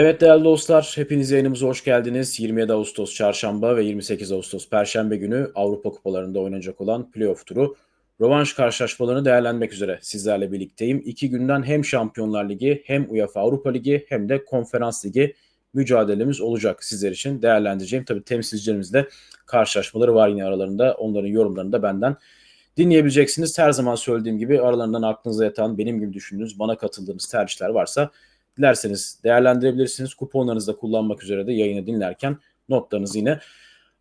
Evet değerli dostlar, hepiniz yayınımıza hoş geldiniz. 27 Ağustos Çarşamba ve 28 Ağustos Perşembe günü Avrupa Kupalarında oynanacak olan playoff turu rövanş karşılaşmalarını değerlendirmek üzere sizlerle birlikteyim. İki günden hem Şampiyonlar Ligi hem UEFA Avrupa Ligi hem de Konferans Ligi mücadelemiz olacak sizler için değerlendireceğim. Tabii temsilcilerimizle karşılaşmaları var yine aralarında. Onların yorumlarını da benden dinleyebileceksiniz. Her zaman söylediğim gibi aralarından aklınıza yatan, benim gibi düşündüğünüz, bana katıldığınız tercihler varsa dilerseniz değerlendirebilirsiniz. Kuponlarınızı da kullanmak üzere de yayını dinlerken notlarınızı yine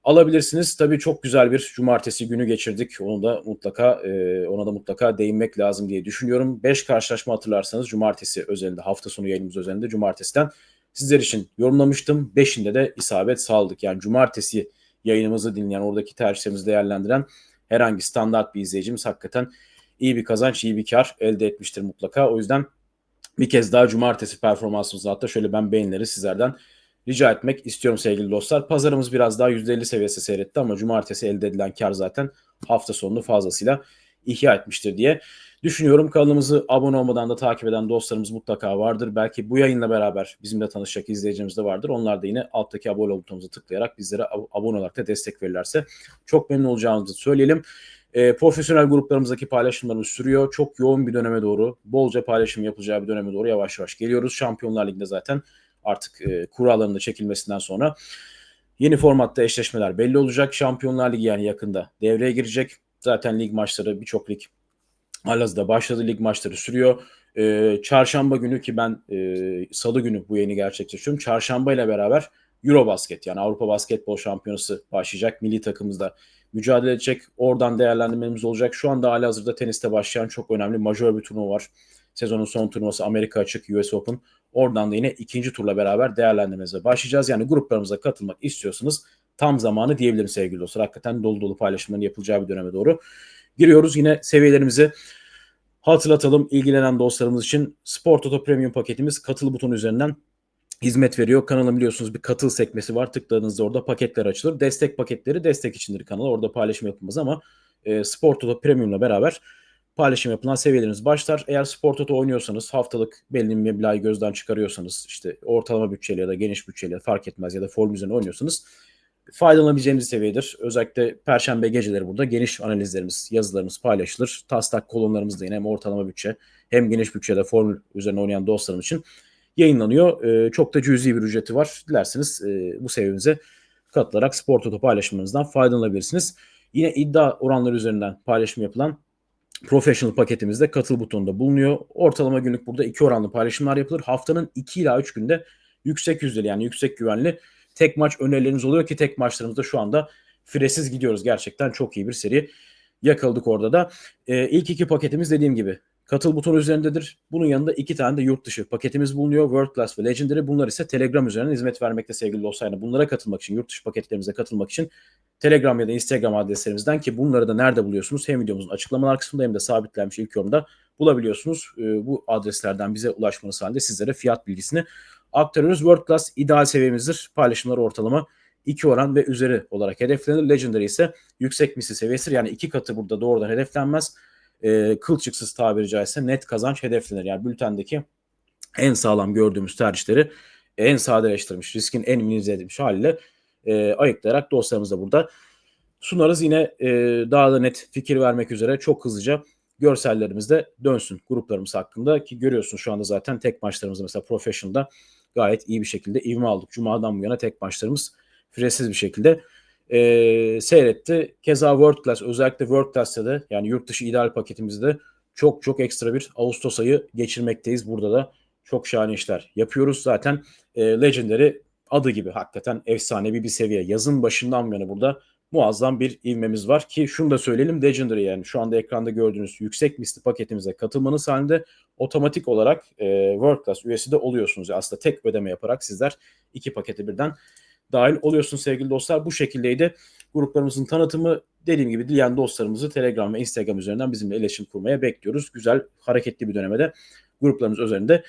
alabilirsiniz. Tabii çok güzel bir cumartesi günü geçirdik. Onu da mutlaka e, ona da mutlaka değinmek lazım diye düşünüyorum. 5 karşılaşma hatırlarsanız cumartesi özelinde hafta sonu yayınımız özelinde cumartesiden sizler için yorumlamıştım. 5'inde de isabet sağladık. Yani cumartesi yayınımızı dinleyen, oradaki tercihlerimizi değerlendiren herhangi standart bir izleyicimiz hakikaten iyi bir kazanç, iyi bir kar elde etmiştir mutlaka. O yüzden bir kez daha cumartesi performansımızı hatta şöyle ben beğenileri sizlerden rica etmek istiyorum sevgili dostlar. Pazarımız biraz daha %50 seviyesi seyretti ama cumartesi elde edilen kar zaten hafta sonunu fazlasıyla ihya etmiştir diye düşünüyorum. Kanalımızı abone olmadan da takip eden dostlarımız mutlaka vardır. Belki bu yayınla beraber bizimle tanışacak izleyicimiz de vardır. Onlar da yine alttaki abone butonumuza tıklayarak bizlere abone olarak da destek verirlerse çok memnun olacağımızı söyleyelim. E, profesyonel gruplarımızdaki paylaşımlarımız sürüyor. Çok yoğun bir döneme doğru, bolca paylaşım yapılacağı bir döneme doğru yavaş yavaş geliyoruz. Şampiyonlar Ligi'nde zaten artık e, kurallarının da çekilmesinden sonra yeni formatta eşleşmeler belli olacak. Şampiyonlar Ligi yani yakında devreye girecek. Zaten lig maçları birçok lig halihazırda başladı. Lig maçları sürüyor. E, çarşamba günü ki ben e, salı günü bu yayını gerçekleştiriyorum. Çarşamba ile beraber Eurobasket yani Avrupa Basketbol Şampiyonası başlayacak. Milli takımımızda mücadele edecek. Oradan değerlendirmemiz olacak. Şu anda hali hazırda teniste başlayan çok önemli majör bir turnuva var. Sezonun son turnuvası Amerika Açık, US Open. Oradan da yine ikinci turla beraber değerlendirmemize başlayacağız. Yani gruplarımıza katılmak istiyorsanız tam zamanı diyebilirim sevgili dostlar. Hakikaten dolu dolu paylaşımların yapılacağı bir döneme doğru giriyoruz. Yine seviyelerimizi hatırlatalım ilgilenen dostlarımız için. Sport Auto Premium paketimiz katıl butonu üzerinden hizmet veriyor. Kanalın biliyorsunuz bir katıl sekmesi var. Tıkladığınızda orada paketler açılır. Destek paketleri destek içindir kanal. Orada paylaşım yapılmaz ama e, Sport Auto Premium'la beraber paylaşım yapılan seviyeleriniz başlar. Eğer Sport Auto oynuyorsanız haftalık belli bir meblağı gözden çıkarıyorsanız işte ortalama bütçeli ya da geniş bütçeli fark etmez ya da form üzerine oynuyorsanız faydalanabileceğimiz seviyedir. Özellikle perşembe geceleri burada geniş analizlerimiz, yazılarımız paylaşılır. Taslak kolonlarımız da yine hem ortalama bütçe hem geniş bütçede formül üzerine oynayan dostlarım için yayınlanıyor. E, çok da cüzi bir ücreti var. Dilerseniz e, bu seviyemize katılarak Spor Toto paylaşımlarınızdan faydalanabilirsiniz. Yine iddia oranları üzerinden paylaşım yapılan Professional paketimizde katıl butonunda bulunuyor. Ortalama günlük burada iki oranlı paylaşımlar yapılır. Haftanın 2 ila 3 günde yüksek yüzdeli yani yüksek güvenli tek maç önerileriniz oluyor ki tek maçlarımızda şu anda firesiz gidiyoruz. Gerçekten çok iyi bir seri yakaladık orada da. Ee, ilk iki paketimiz dediğim gibi Katıl butonu üzerindedir. Bunun yanında iki tane de yurt dışı paketimiz bulunuyor. World Class ve Legendary. Bunlar ise Telegram üzerinden hizmet vermekte sevgili dostlar. Yani bunlara katılmak için, yurt dışı paketlerimize katılmak için Telegram ya da Instagram adreslerimizden ki bunları da nerede buluyorsunuz? Hem videomuzun açıklamalar kısmında hem de sabitlenmiş ilk yorumda bulabiliyorsunuz. Ee, bu adreslerden bize ulaşmanız halinde sizlere fiyat bilgisini aktarıyoruz. World Class ideal seviyemizdir. Paylaşımlar ortalama 2 oran ve üzeri olarak hedeflenir. Legendary ise yüksek misli seviyesidir. Yani iki katı burada doğrudan hedeflenmez e, kılçıksız tabiri caizse net kazanç hedeflenir. Yani bültendeki en sağlam gördüğümüz tercihleri en sadeleştirmiş, riskin en minimize edilmiş haliyle e, ayıklayarak dostlarımıza burada sunarız. Yine e, daha da net fikir vermek üzere çok hızlıca görsellerimiz de dönsün gruplarımız hakkında ki görüyorsunuz şu anda zaten tek maçlarımızda mesela Professional'da gayet iyi bir şekilde ivme aldık. Cuma'dan bu yana tek maçlarımız firesiz bir şekilde e, seyretti. Keza World Class özellikle World Class'te de yani yurt dışı ideal paketimizde çok çok ekstra bir Ağustos ayı geçirmekteyiz. Burada da çok şahane işler yapıyoruz. Zaten e, Legendary adı gibi hakikaten efsanevi bir seviye. Yazın başından beri burada muazzam bir ivmemiz var ki şunu da söyleyelim Legendary yani şu anda ekranda gördüğünüz yüksek misli paketimize katılmanız halinde otomatik olarak e, World Class üyesi de oluyorsunuz. Aslında tek ödeme yaparak sizler iki paketi birden dahil oluyorsunuz sevgili dostlar. Bu şekildeydi gruplarımızın tanıtımı. Dediğim gibi dileyen dostlarımızı Telegram ve Instagram üzerinden bizimle iletişim kurmaya bekliyoruz. Güzel, hareketli bir dönemede gruplarımız üzerinde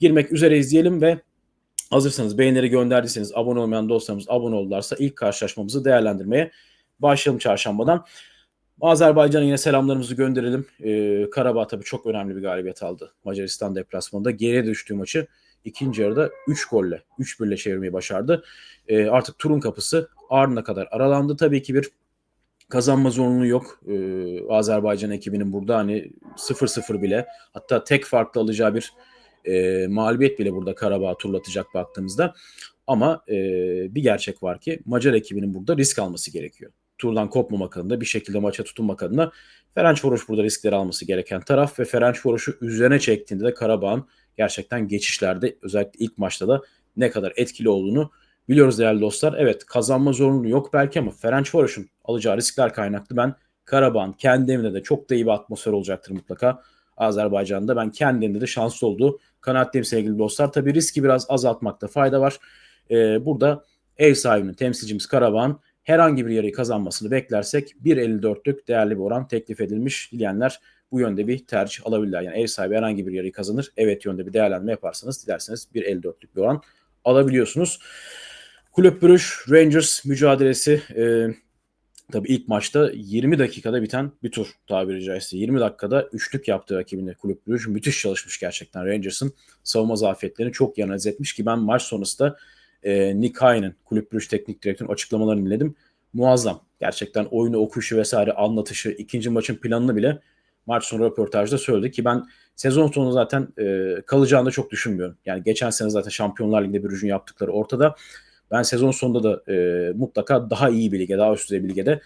girmek üzere izleyelim ve hazırsanız beğenileri gönderdiyseniz abone olmayan dostlarımız abone oldularsa ilk karşılaşmamızı değerlendirmeye başlayalım çarşambadan. Azerbaycan'a yine selamlarımızı gönderelim. Ee, Karabağ tabii çok önemli bir galibiyet aldı Macaristan deplasmanında. Geriye düştüğü maçı ikinci yarıda 3 golle, 3-1'le çevirmeyi başardı. Ee, artık turun kapısı Arn'a kadar aralandı. Tabii ki bir kazanma zorunluluğu yok. Ee, Azerbaycan ekibinin burada hani 0-0 bile hatta tek farklı alacağı bir e, mağlubiyet bile burada Karabağ turlatacak baktığımızda. Ama e, bir gerçek var ki Macar ekibinin burada risk alması gerekiyor. Turdan kopmamak adına bir şekilde maça tutunmak adına Ferencvaroş burada riskleri alması gereken taraf ve Ferencvaros'u üzerine çektiğinde de Karabağ'ın gerçekten geçişlerde özellikle ilk maçta da ne kadar etkili olduğunu biliyoruz değerli dostlar. Evet kazanma zorunluluğu yok belki ama Ferencvaros'un alacağı riskler kaynaklı ben Karabağ'ın kendi evinde de çok da iyi bir atmosfer olacaktır mutlaka. Azerbaycan'da ben kendi evinde de şanslı olduğu kanaatteyim sevgili dostlar. Tabi riski biraz azaltmakta fayda var. Ee, burada ev sahibinin temsilcimiz Karabağ'ın herhangi bir yarıyı kazanmasını beklersek 1.54'lük değerli bir oran teklif edilmiş. Dileyenler bu yönde bir tercih alabilirler. Yani ev sahibi herhangi bir yarıyı kazanır. Evet yönde bir değerlendirme yaparsanız dilerseniz 1.54'lük bir oran alabiliyorsunuz. Kulüp Brugge Rangers mücadelesi e, tabii ilk maçta 20 dakikada biten bir tur tabiri caizse. 20 dakikada üçlük yaptığı rakibinde Kulüp Brugge müthiş çalışmış gerçekten Rangers'ın savunma zafiyetlerini çok iyi analiz etmiş ki ben maç sonrasında e, Nick Hines, Kulüp Brugge teknik direktörün açıklamalarını dinledim. Muazzam. Gerçekten oyunu okuyuşu vesaire anlatışı, ikinci maçın planını bile maç sonu röportajda söyledi ki ben sezon sonu zaten e, kalacağını da çok düşünmüyorum. Yani geçen sene zaten Şampiyonlar Ligi'nde Brugge'ün yaptıkları ortada. Ben sezon sonunda da e, mutlaka daha iyi bir lige, daha üst düzey bir ligede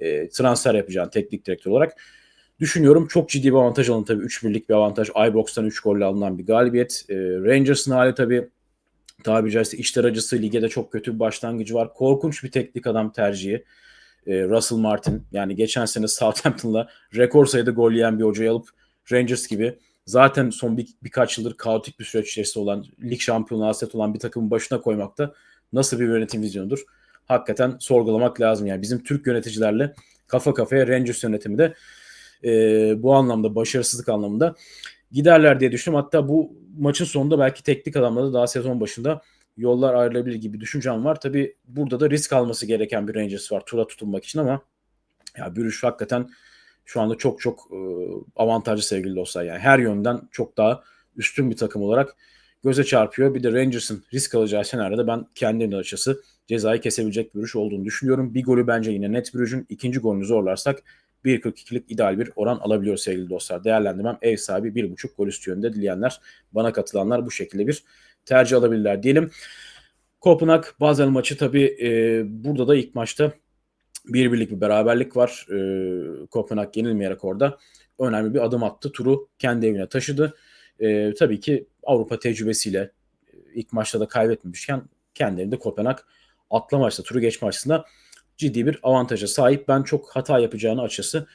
e, transfer yapacağını teknik direktör olarak düşünüyorum. Çok ciddi bir avantaj alın tabii. 3 birlik bir avantaj. iBox'tan 3 golle alınan bir galibiyet. E, Rangers'ın hali tabii tabiri caizse işler acısı ligede çok kötü bir başlangıcı var. Korkunç bir teknik adam tercihi. E, Russell Martin yani geçen sene Southampton'la rekor sayıda gol yiyen bir hocayı alıp Rangers gibi zaten son bir, birkaç yıldır kaotik bir süreç içerisinde olan lig şampiyonu hasret olan bir takımın başına koymakta nasıl bir yönetim vizyonudur? Hakikaten sorgulamak lazım. Yani bizim Türk yöneticilerle kafa kafaya Rangers yönetimi de e, bu anlamda başarısızlık anlamında giderler diye düşünüyorum. Hatta bu maçın sonunda belki teknik adamla da daha sezon başında yollar ayrılabilir gibi düşüncem var. Tabi burada da risk alması gereken bir Rangers var tura tutunmak için ama ya Bürüş hakikaten şu anda çok çok e, avantajlı sevgili dostlar. Yani her yönden çok daha üstün bir takım olarak göze çarpıyor. Bir de Rangers'ın risk alacağı senaryoda ben kendimin açısı cezayı kesebilecek bir olduğunu düşünüyorum. Bir golü bence yine net bir İkinci golünü zorlarsak 1.42'lik ideal bir oran alabiliyor sevgili dostlar. Değerlendirmem ev sahibi 1.5 gol üstü yönde dileyenler bana katılanlar bu şekilde bir tercih alabilirler diyelim. Kopenhag Basel maçı tabii e, burada da ilk maçta bir birlik bir beraberlik var. E, Kopenhag yenilmeyerek orada önemli bir adım attı. Turu kendi evine taşıdı. E, tabii ki Avrupa tecrübesiyle e, ilk maçta da kaybetmemişken kendi evinde Kopenhag atlama maçta turu geçme açısından ciddi bir avantaja sahip. Ben çok hata yapacağını açısı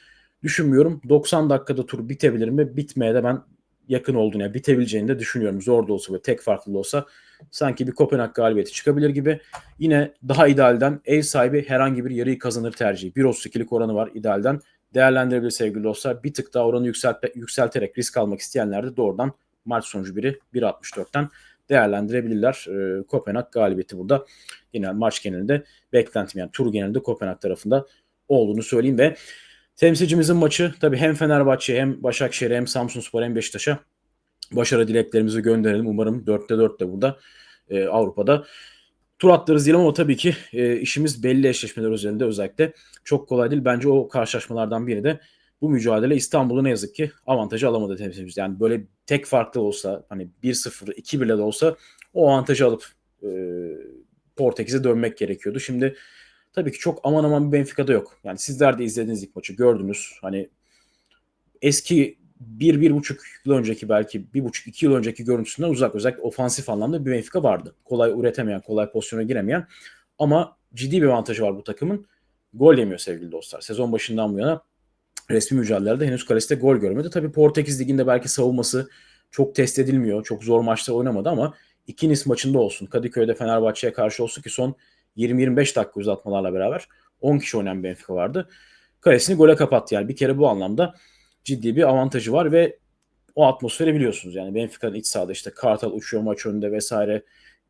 düşünmüyorum. 90 dakikada tur bitebilir mi? Bitmeye de ben yakın olduğunu, yani bitebileceğini de düşünüyorum. Zor da olsa ve tek farklı olsa sanki bir Kopenhag galibiyeti çıkabilir gibi. Yine daha idealden ev sahibi herhangi bir yarıyı kazanır tercihi. 1.32'lik oranı var idealden. Değerlendirebilir sevgili dostlar. Bir tık daha oranı yükselte, yükselterek risk almak isteyenler de doğrudan maç sonucu biri 1.64'ten değerlendirebilirler. E, Kopenhag galibiyeti burada genel maç genelinde beklentim yani tur genelinde Kopenhag tarafında olduğunu söyleyeyim ve temsilcimizin maçı tabii hem Fenerbahçe hem Başakşehir hem Samsunspor hem Beşiktaş'a başarı dileklerimizi gönderelim. Umarım 4'te 4 de burada e, Avrupa'da tur atlarız diyelim ama tabii ki e, işimiz belli eşleşmeler üzerinde özellikle çok kolay değil. Bence o karşılaşmalardan biri de bu mücadele İstanbul'u ne yazık ki avantajı alamadı temsilcimiz. Yani böyle tek farklı olsa hani 1-0, 2-1'le de olsa o avantajı alıp e, Portekiz'e dönmek gerekiyordu. Şimdi tabii ki çok aman aman bir Benfica'da yok. Yani sizler de izlediğiniz ilk maçı gördünüz. Hani eski bir, bir buçuk yıl önceki belki bir buçuk iki yıl önceki görüntüsünden uzak özellikle ofansif anlamda bir Benfica vardı. Kolay üretemeyen, kolay pozisyona giremeyen ama ciddi bir avantajı var bu takımın. Gol yemiyor sevgili dostlar. Sezon başından bu yana resmi mücadelelerde henüz kalesinde gol görmedi. Tabii Portekiz Ligi'nde belki savunması çok test edilmiyor. Çok zor maçta oynamadı ama ikiniz maçında olsun. Kadıköy'de Fenerbahçe'ye karşı olsun ki son 20-25 dakika uzatmalarla beraber 10 kişi oynayan Benfica vardı. Kalesini gole kapattı yani. Bir kere bu anlamda ciddi bir avantajı var ve o atmosferi biliyorsunuz. Yani Benfica'nın iç sahada işte Kartal uçuyor maç önünde vesaire.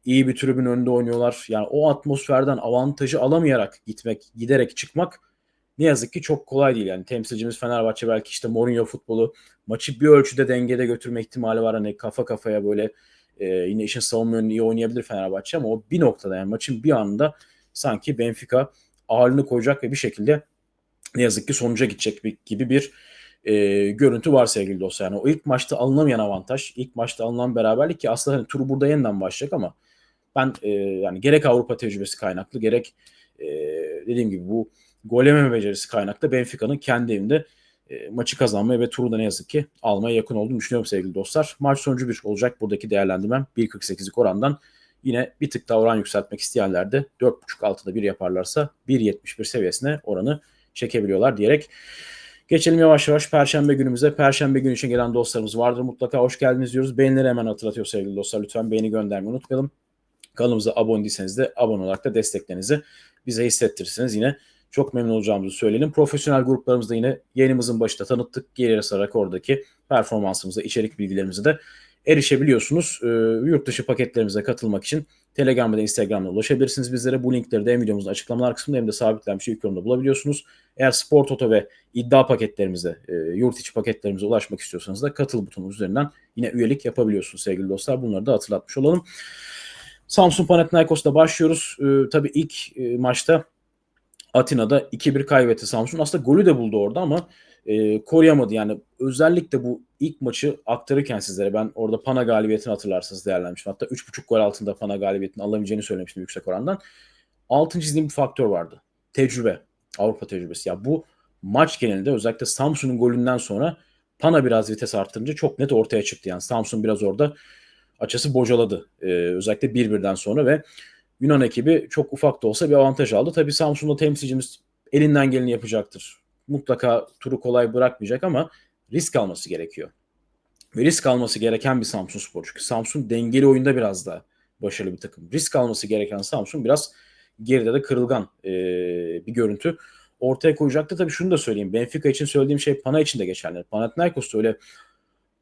iyi bir tribün önünde oynuyorlar. Yani o atmosferden avantajı alamayarak gitmek, giderek çıkmak ne yazık ki çok kolay değil. Yani temsilcimiz Fenerbahçe belki işte Mourinho futbolu maçı bir ölçüde dengede götürme ihtimali var. Hani kafa kafaya böyle e, yine işin savunma yönünü iyi oynayabilir Fenerbahçe ama o bir noktada yani maçın bir anında sanki Benfica ağırlığını koyacak ve bir şekilde ne yazık ki sonuca gidecek bir, gibi bir e, görüntü var sevgili dostlar. Yani o ilk maçta alınamayan avantaj, ilk maçta alınan beraberlik ki aslında hani turu burada yeniden başlayacak ama ben e, yani gerek Avrupa tecrübesi kaynaklı gerek e, dediğim gibi bu gol yememe becerisi kaynaklı Benfica'nın kendi evinde e, maçı kazanmaya ve turu da ne yazık ki almaya yakın olduğunu düşünüyorum sevgili dostlar. Maç sonucu bir olacak buradaki değerlendirmem 1.48'lik orandan yine bir tık daha oran yükseltmek isteyenler de 4.5 altında bir yaparlarsa 1.71 seviyesine oranı çekebiliyorlar diyerek Geçelim yavaş yavaş Perşembe günümüze. Perşembe günü için gelen dostlarımız vardır mutlaka. Hoş geldiniz diyoruz. Beğenileri hemen hatırlatıyor sevgili dostlar. Lütfen beğeni göndermeyi unutmayalım. Kanalımıza abone değilseniz de abone olarak da desteklerinizi bize hissettirirsiniz. Yine çok memnun olacağımızı söyleyelim. Profesyonel gruplarımızda yine yayınımızın başında tanıttık. Geri sarak oradaki performansımıza, içerik bilgilerimize de erişebiliyorsunuz. Ee, yurt dışı paketlerimize katılmak için Telegram'da ve Instagram'da ulaşabilirsiniz bizlere. Bu linkleri de hem videomuzun açıklamalar kısmında hem de sabitlenmiş ilk yorumda bulabiliyorsunuz. Eğer spor toto ve iddia paketlerimize, e, yurt içi paketlerimize ulaşmak istiyorsanız da katıl butonu üzerinden yine üyelik yapabiliyorsunuz sevgili dostlar. Bunları da hatırlatmış olalım. Samsun Panathinaikos'ta başlıyoruz. E, tabii ilk e, maçta Atina'da 2-1 kaybetti Samsun. Aslında golü de buldu orada ama e, koruyamadı. Yani özellikle bu ilk maçı aktarırken sizlere ben orada Pana galibiyetini hatırlarsınız değerlenmiştim. Hatta 3.5 gol altında Pana galibiyetini alabileceğini söylemiştim yüksek orandan. Altın çizdiğim bir faktör vardı. Tecrübe. Avrupa tecrübesi. Ya bu maç genelinde özellikle Samsun'un golünden sonra Pana biraz vites arttırınca çok net ortaya çıktı. Yani Samsun biraz orada açısı bocaladı. Ee, özellikle 1-1'den sonra ve Yunan ekibi çok ufak da olsa bir avantaj aldı. Tabii Samsun'da temsilcimiz elinden geleni yapacaktır. Mutlaka turu kolay bırakmayacak ama risk alması gerekiyor. Ve risk alması gereken bir Samsun Spor. Çünkü Samsun dengeli oyunda biraz daha başarılı bir takım. Risk alması gereken Samsun biraz geride de kırılgan e, bir görüntü ortaya koyacaktı. Tabii şunu da söyleyeyim. Benfica için söylediğim şey Pana için de geçerli. Panathinaikos öyle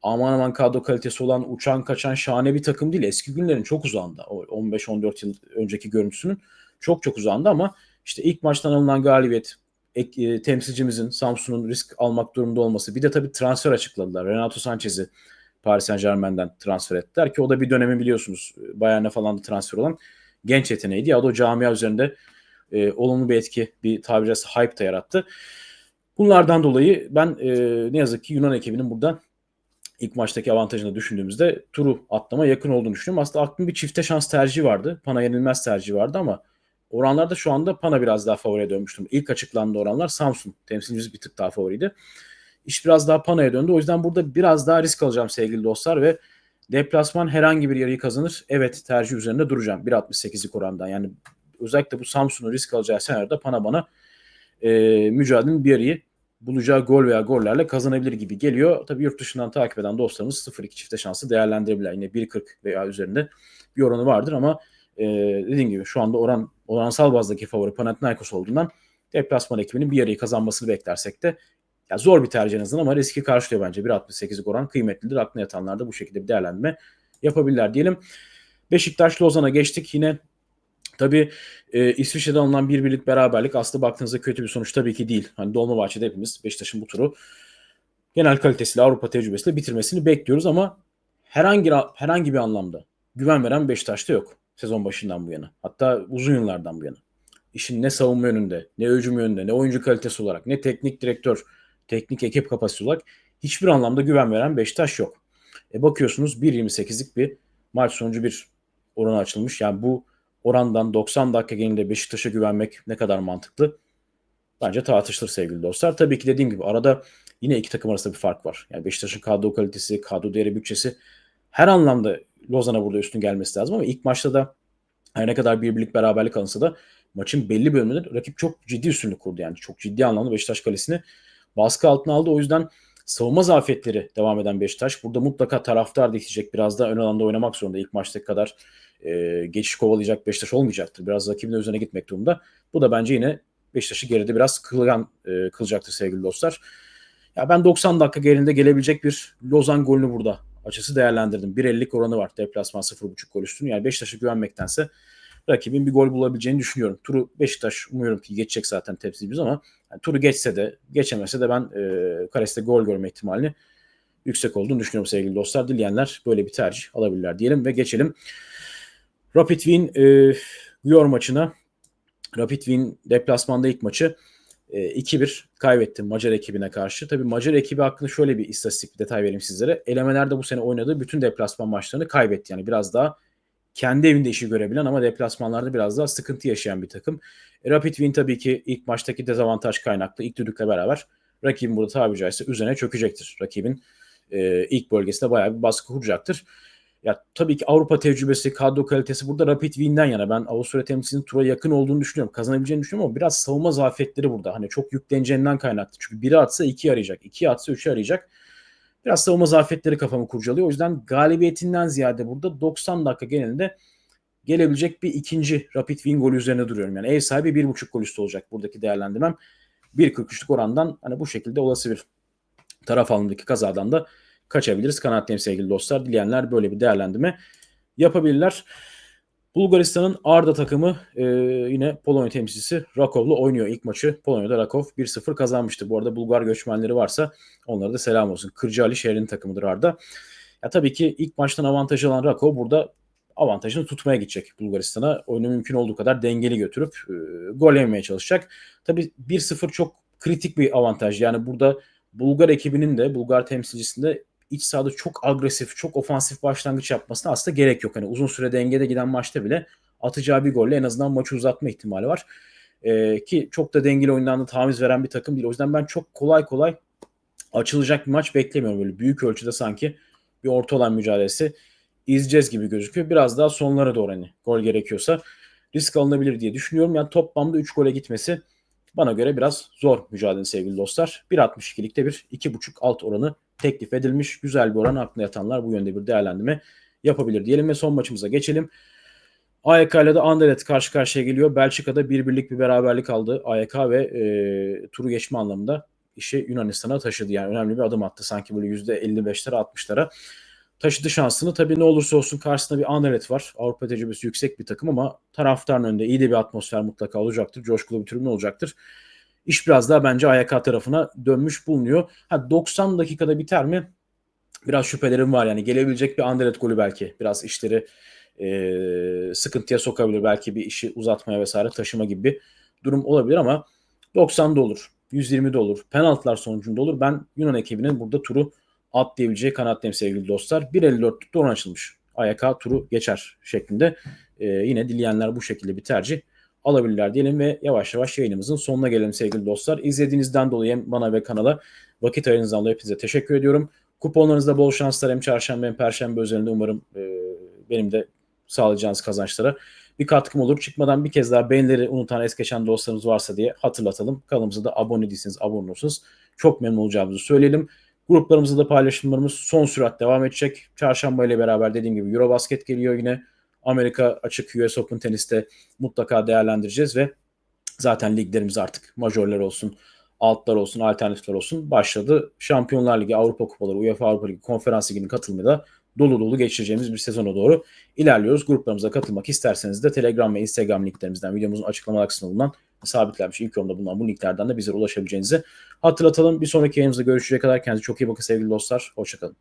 aman aman kadro kalitesi olan uçan kaçan şahane bir takım değil. Eski günlerin çok uzağında. O 15-14 yıl önceki görüntüsünün çok çok uzağında ama işte ilk maçtan alınan galibiyet e, temsilcimizin Samsun'un risk almak durumunda olması. Bir de tabii transfer açıkladılar. Renato Sanchez'i Paris Saint Germain'den transfer ettiler ki o da bir dönemi biliyorsunuz Bayern'e falan da transfer olan genç yeteneğiydi. Ya da o camia üzerinde e, olumlu bir etki, bir tabiri hype da yarattı. Bunlardan dolayı ben e, ne yazık ki Yunan ekibinin burada ilk maçtaki avantajını düşündüğümüzde turu atlama yakın olduğunu düşünüyorum. Aslında aklımda bir çifte şans tercihi vardı. Pana yenilmez tercihi vardı ama oranlarda şu anda Pana biraz daha favoriye dönmüştüm. İlk açıklandığı oranlar Samsun temsilcimiz bir tık daha favoriydi. İş biraz daha Pana'ya döndü. O yüzden burada biraz daha risk alacağım sevgili dostlar ve deplasman herhangi bir yarıyı kazanır. Evet tercih üzerinde duracağım. 1.68'lik orandan. Yani özellikle bu Samsun'un risk alacağı senaryoda Pana bana e, mücadelenin bir yarıyı bulacağı gol veya gollerle kazanabilir gibi geliyor. Tabii yurt dışından takip eden dostlarımız 0-2 çifte şansı değerlendirebilirler. Yine 1.40 veya üzerinde bir oranı vardır ama e, dediğim gibi şu anda oran oransal bazdaki favori Panathinaikos olduğundan deplasman ekibinin bir yarıyı kazanmasını beklersek de ya zor bir tercih en azından ama riski karşılıyor bence. 1.68'lik oran kıymetlidir. Aklına yatanlar da bu şekilde bir değerlendirme yapabilirler diyelim. Beşiktaş Lozan'a geçtik. Yine Tabii e, İsviçre'de alınan bir birlik beraberlik aslında baktığınızda kötü bir sonuç tabii ki değil. Hani Dolmabahçe'de hepimiz Beşiktaş'ın bu turu genel kalitesiyle Avrupa tecrübesiyle bitirmesini bekliyoruz ama herhangi herhangi bir anlamda güven veren Beşiktaş'ta yok sezon başından bu yana. Hatta uzun yıllardan bu yana. İşin ne savunma yönünde, ne hücum yönünde, ne oyuncu kalitesi olarak, ne teknik direktör, teknik ekip kapasitesi olarak hiçbir anlamda güven veren Beşiktaş yok. E bakıyorsunuz 1.28'lik bir maç sonucu bir oran açılmış. Yani bu orandan 90 dakika genelinde Beşiktaş'a güvenmek ne kadar mantıklı? Bence tartışılır sevgili dostlar. Tabii ki dediğim gibi arada yine iki takım arasında bir fark var. Yani Beşiktaş'ın kadro kalitesi, kadro değeri bütçesi her anlamda Lozan'a burada üstün gelmesi lazım ama ilk maçta da her ne kadar bir birlik beraberlik alınsa da maçın belli bölümünde rakip çok ciddi üstünlük kurdu. Yani çok ciddi anlamda Beşiktaş kalesini baskı altına aldı. O yüzden savunma zafiyetleri devam eden Beşiktaş burada mutlaka taraftar da Biraz daha ön alanda oynamak zorunda. İlk maçtaki kadar e, geçiş kovalayacak Beşiktaş olmayacaktır. Biraz rakibin üzerine gitmek durumunda. Bu da bence yine Beşiktaş'ı geride biraz kılgan e, kılacaktır sevgili dostlar. Ya ben 90 dakika gerinde gelebilecek bir Lozan golünü burada açısı değerlendirdim. 1.50'lik oranı var. Deplasman 0.5 gol üstünü. Yani Beşiktaş'a güvenmektense rakibin bir gol bulabileceğini düşünüyorum. Turu Beşiktaş umuyorum ki geçecek zaten tepsimiz ama yani turu geçse de geçemese de ben e, Kares'te gol görme ihtimalini yüksek olduğunu düşünüyorum sevgili dostlar. Dileyenler böyle bir tercih alabilirler diyelim ve geçelim. Rapid Wien e, Güyor maçına. Rapid Wien deplasmanda ilk maçı e, 2-1 kaybetti Macar ekibine karşı. Tabii Macar ekibi hakkında şöyle bir istatistik bir detay vereyim sizlere. Elemelerde bu sene oynadığı bütün deplasman maçlarını kaybetti. Yani biraz daha kendi evinde işi görebilen ama deplasmanlarda biraz daha sıkıntı yaşayan bir takım. E, Rapid Wien tabii ki ilk maçtaki dezavantaj kaynaklı ilk düdükle beraber rakibin burada tabiri caizse üzerine çökecektir. Rakibin e, ilk bölgesinde bayağı bir baskı kuracaktır. Ya tabii ki Avrupa tecrübesi, kadro kalitesi burada Rapid Wien'den yana. Ben Avusturya temsilcisinin tura yakın olduğunu düşünüyorum. Kazanabileceğini düşünüyorum ama biraz savunma zafiyetleri burada. Hani çok yükleneceğinden kaynaklı. Çünkü biri atsa iki arayacak. iki atsa üçü arayacak. Biraz savunma zafiyetleri kafamı kurcalıyor. O yüzden galibiyetinden ziyade burada 90 dakika genelinde gelebilecek bir ikinci Rapid Wien golü üzerine duruyorum. Yani ev sahibi bir buçuk gol üstü olacak buradaki değerlendirmem. 1.43'lük orandan hani bu şekilde olası bir taraf alımdaki kazadan da kaçabiliriz. Kanatlıyım sevgili dostlar. Dileyenler böyle bir değerlendirme yapabilirler. Bulgaristan'ın Arda takımı e, yine Polonya temsilcisi Rakov'la oynuyor ilk maçı. Polonya'da Rakov 1-0 kazanmıştı. Bu arada Bulgar göçmenleri varsa onlara da selam olsun. Kırcaali şehrinin takımıdır Arda. Ya tabii ki ilk maçtan avantaj alan Rakov burada avantajını tutmaya gidecek Bulgaristan'a. Oyunu mümkün olduğu kadar dengeli götürüp e, gol yemeye çalışacak. Tabii 1-0 çok kritik bir avantaj. Yani burada Bulgar ekibinin de Bulgar temsilcisinde iç sahada çok agresif, çok ofansif başlangıç yapmasına aslında gerek yok. Hani uzun süre dengede giden maçta bile atacağı bir golle en azından maçı uzatma ihtimali var. Ee, ki çok da dengeli oyundan da taviz veren bir takım değil. O yüzden ben çok kolay kolay açılacak bir maç beklemiyorum. Böyle büyük ölçüde sanki bir orta olan mücadelesi izleyeceğiz gibi gözüküyor. Biraz daha sonlara doğru hani gol gerekiyorsa risk alınabilir diye düşünüyorum. Yani toplamda 3 gole gitmesi bana göre biraz zor mücadele sevgili dostlar. 1.62'likte bir 2.5 alt oranı teklif edilmiş. Güzel bir oran aklına yatanlar bu yönde bir değerlendirme yapabilir diyelim ve son maçımıza geçelim. AYK ile de Anderlecht karşı karşıya geliyor. Belçika'da bir birlik bir beraberlik aldı. AYK ve e, turu geçme anlamında işi Yunanistan'a taşıdı. Yani önemli bir adım attı. Sanki böyle %55'lere 60'lara taşıdı şansını. Tabii ne olursa olsun karşısında bir Anderlecht var. Avrupa tecrübesi yüksek bir takım ama taraftarın önünde iyi de bir atmosfer mutlaka olacaktır. Coşkulu bir tribün olacaktır. İş biraz daha bence AYK tarafına dönmüş bulunuyor. Ha 90 dakikada biter mi? Biraz şüphelerim var yani. Gelebilecek bir Anderlecht golü belki. Biraz işleri e, sıkıntıya sokabilir. Belki bir işi uzatmaya vesaire taşıma gibi bir durum olabilir ama 90'da olur. 120'de olur. Penaltılar sonucunda olur. Ben Yunan ekibinin burada turu atlayabileceği kanattayım sevgili dostlar. 1.54'lükte oran açılmış. AYK turu geçer şeklinde. Ee, yine dileyenler bu şekilde bir tercih alabilirler diyelim ve yavaş yavaş yayınımızın sonuna gelelim sevgili dostlar. İzlediğinizden dolayı hem bana ve kanala vakit ayırınızdan dolayı hepinize teşekkür ediyorum. Kuponlarınızda bol şanslar hem çarşamba hem perşembe üzerinde umarım e, benim de sağlayacağınız kazançlara bir katkım olur. Çıkmadan bir kez daha beğenileri unutan es geçen dostlarımız varsa diye hatırlatalım. Kanalımıza da abone değilseniz abone olursunuz. Çok memnun olacağımızı söyleyelim. Gruplarımızda da paylaşımlarımız son sürat devam edecek. Çarşamba ile beraber dediğim gibi Eurobasket geliyor yine. Amerika açık US Open teniste mutlaka değerlendireceğiz ve zaten liglerimiz artık majörler olsun, altlar olsun, alternatifler olsun başladı. Şampiyonlar Ligi, Avrupa Kupaları, UEFA Avrupa Ligi, Konferans Ligi'nin katılımı da dolu dolu geçireceğimiz bir sezona doğru ilerliyoruz. Gruplarımıza katılmak isterseniz de Telegram ve Instagram linklerimizden videomuzun açıklama kısmında bulunan sabitlenmiş ilk yorumda bulunan bu linklerden de bizlere ulaşabileceğinizi hatırlatalım. Bir sonraki yayınımızda görüşecek kadar kendinize çok iyi bakın sevgili dostlar. Hoşçakalın.